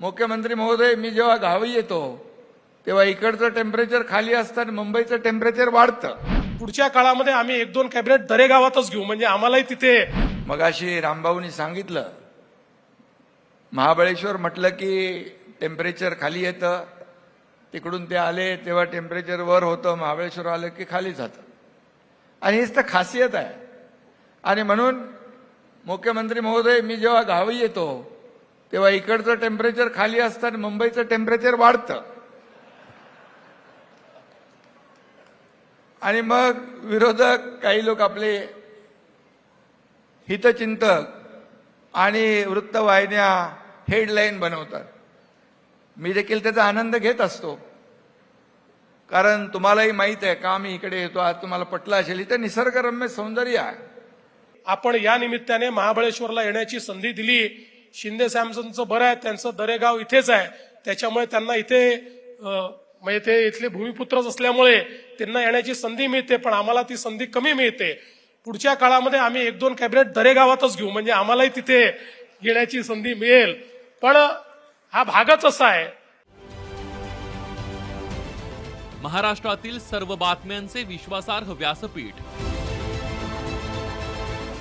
मुख्यमंत्री महोदय मी जेव्हा गावी येतो तेव्हा इकडचं टेम्परेचर खाली असतं आणि मुंबईचं टेम्परेचर वाढतं. पुढच्या काळामध्ये आम्ही एक दोन कॅबिनेट दरेगावातच घेऊ म्हणजे आम्हालाही तिथे मगाशी रामभाऊनी सांगितलं. महाबळेश्वर म्हटलं की टेम्परेचर खाली येतं. तिकडून ते आले तेव्हा टेम्परेचर वर होतं. महाबळेश्वर आलं की खाली जातं. आणि हीच तर खासियत आहे. आणि म्हणून मुख्यमंत्री महोदय मी जेव्हा गावी येतो तेव्हा इकडचं टेम्परेचर खाली असतं आणि मुंबईचं टेम्परेचर वाढतं. आणि मग विरोधक काही लोक आपले हितचिंतक आणि वृत्तवाहिन्या हेडलाईन बनवतात. मी देखील त्याचा आनंद घेत असतो. कारण तुम्हालाही माहीत आहे का मी इकडे येतो आज तुम्हाला पटलं असेल इथे निसर्गरम्य सौंदर्य आहे. आपण या निमित्ताने महाबळेश्वरला येण्याची संधी दिली. शिंदे सॅमसनचं बरं आहे त्यांचं दरेगाव इथेच आहे. त्याच्यामुळे त्यांना इथे म्हणजे ते इथले भूमिपुत्रच असल्यामुळे त्यांना येण्याची संधी मिळते पण आम्हाला ती संधी कमी मिळते. पुढच्या काळामध्ये आम्ही एक दोन कॅबिनेट दरेगावातच घेऊ म्हणजे आम्हालाही तिथे येण्याची संधी मिळेल. पण हा भागच असा आहे. महाराष्ट्रातील सर्व बातम्यांचे विश्वासार्ह व्यासपीठ